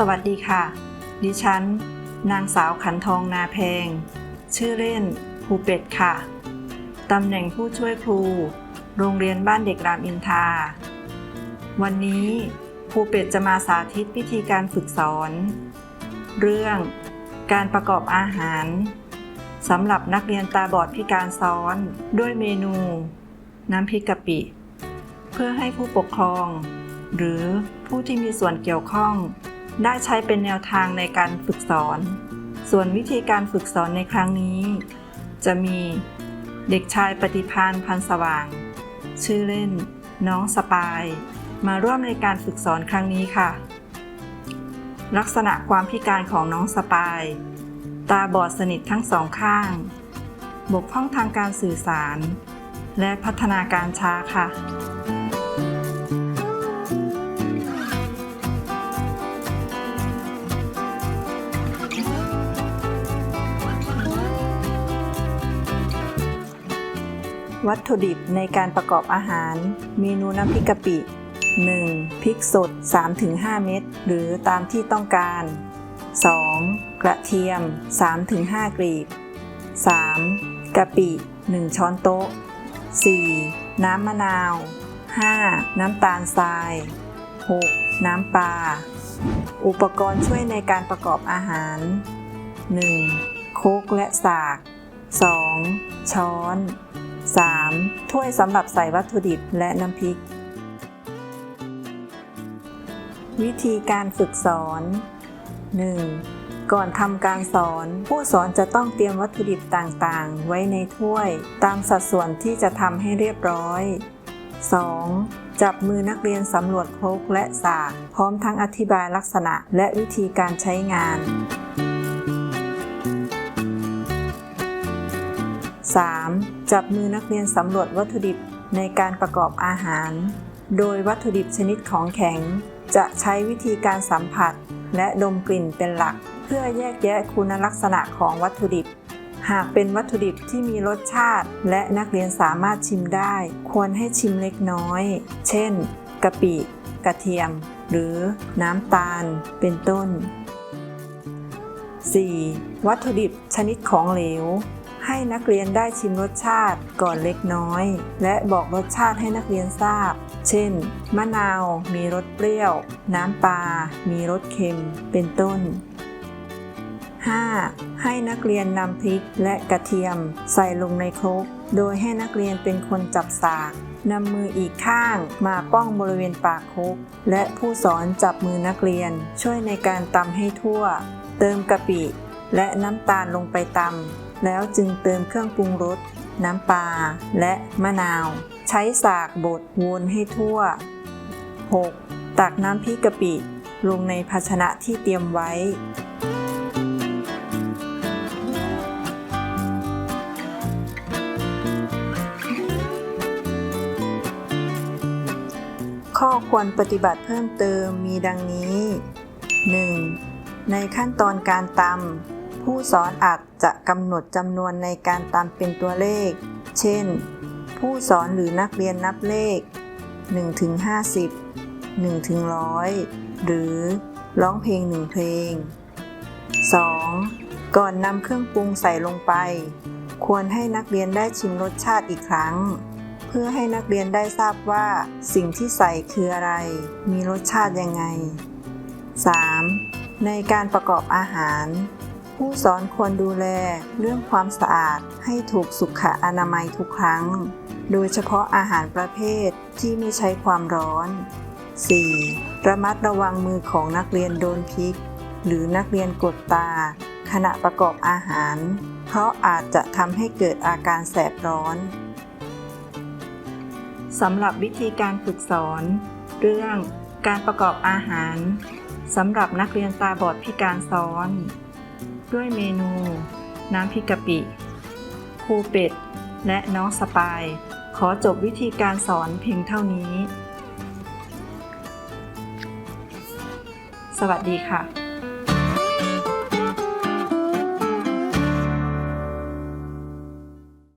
สวัสดีค่ะ ดิฉัน นางสาวขันทองนาแพง ชื่อเล่นครูเป็ดค่ะ ตำแหน่งผู้ช่วยครู โรงเรียนบ้านเด็กรามอินทราวันนี้ครูเป็ดจะมาสาธิตวิธีการฝึกสอน เรื่องการประกอบอาหารสำหรับนักเรียนตาบอดพิการซ้อนด้วยเมนู น้ำพริกกะปิ เพื่อให้ผู้ปกครอง หรือผู้ที่มีส่วนเกี่ยวข้อง ได้ใช้เป็นแนวทางในการฝึกสอน ส่วนวิธีการฝึกสอนในครั้งนี้ จะมีเด็กชายปฏิพานพันสว่าง ชื่อเล่น น้องสปาย มาร่วมในการฝึกสอนครั้งนี้ค่ะ ลักษณะความพิการของน้องสปาย ตาบอดสนิททั้งสองข้าง บกพร่องทางการสื่อสาร และพัฒนาการช้าค่ะ วัตถุดิบในการประกอบอาหาร เมนูน้ำพริกกะปิ 1. พริกสด 3-5 เม็ดหรือตามที่ต้องการ 2. กระเทียม 3-5 กลีบ 3. กะปิ 1 ช้อนโต๊ะ 4. น้ำมะนาว 5. น้ำตาลทราย 6. น้ำปลา อุปกรณ์ช่วยในการประกอบอาหาร 1. โคกและสาก 2. ช้อน 3. ถ้วยสำหรับใส่วัตถุดิบและน้ำพริก วิธีการฝึกสอน 1. ก่อนทำการสอน ผู้สอนจะต้องเตรียมวัตถุดิบต่างๆ ไว้ในถ้วย ตามสัดส่วนที่จะทำให้เรียบร้อย 2. จับมือนักเรียนสำรวจครกและสาก พร้อมทั้งอธิบายลักษณะและวิธีการใช้งาน 3. จับมือนักเรียนสำรวจวัตถุดิบในการประกอบอาหาร โดยวัตถุดิบชนิดของแข็ง จะใช้วิธีการสัมผัส และดมกลิ่นเป็นหลัก เพื่อแยกแยะคุณลักษณะของวัตถุดิบ หากเป็นวัตถุดิบที่มีรสชาติ และนักเรียนสามารถชิมได้ ควรให้ชิมเล็กน้อย เช่นกะปิกระเทียม หรือน้ำตาล เป็นต้น 4. วัตถุดิบชนิดของเหลว ให้นักเรียนได้ชิมรสชาติก่อนเล็กน้อย และบอกรสชาติให้นักเรียนทราบ เช่น มะนาวมีรสเปรี้ยว น้ำปลา มีรสเค็ม เป็นต้น 5. ให้นักเรียนนำพริกและกระเทียมใส่ลงในครก โดยให้นักเรียนเป็นคนจับสากนำมืออีกข้างมาป้องบริเวณปากครกและผู้สอนจับมือนักเรียนช่วยในการตำให้ทั่ว เติมกะปิ และน้ำตาลลงไปตำ แล้วจึงเติมเครื่องปรุงรส น้ำปลาและมะนาว ใช้สากบดวนให้ทั่ว 6. ตักน้ำพริกกะปิลงในภาชนะที่เตรียมไว้ ข้อควรปฏิบัติเพิ่มเติมมีดังนี้ 1. ในขั้นตอนการตำผู้สอนอาจ จะกำหนดจำนวนในการตำเป็นตัวเลข เช่น ผู้สอนหรือนักเรียนนับเลข 1-50 1-100 หรือร้องเพลงหนึ่งเพลง 2. ก่อนนำเครื่องปรุงใส่ลงไป ควรให้นักเรียนได้ชิมรสชาติอีกครั้ง เพื่อให้นักเรียนได้ทราบว่าสิ่งที่ใส่คืออะไร มีรสชาติยังไง 3. ในการประกอบอาหาร ผู้สอนควรดูแลเรื่องความสะอาดให้ถูกสุขอนามัยทุกครั้ง โดยเฉพาะอาหารประเภทที่ไม่ใช้ความร้อน 4. ระมัดระวังมือของนักเรียนโดนพริก หรือนักเรียนกดตา ขณะประกอบอาหาร เพราะอาจจะทำให้เกิดอาการแสบร้อนสำหรับวิธีการฝึกสอน เรื่องการประกอบอาหารสำหรับนักเรียนตาบอดพิการซ้อน ด้วยเมนู น้ำพริกกะปิครูเป็ด และน้องสปาย ขอจบวิธีการสอนเพียงเท่านี้ สวัสดีค่ะ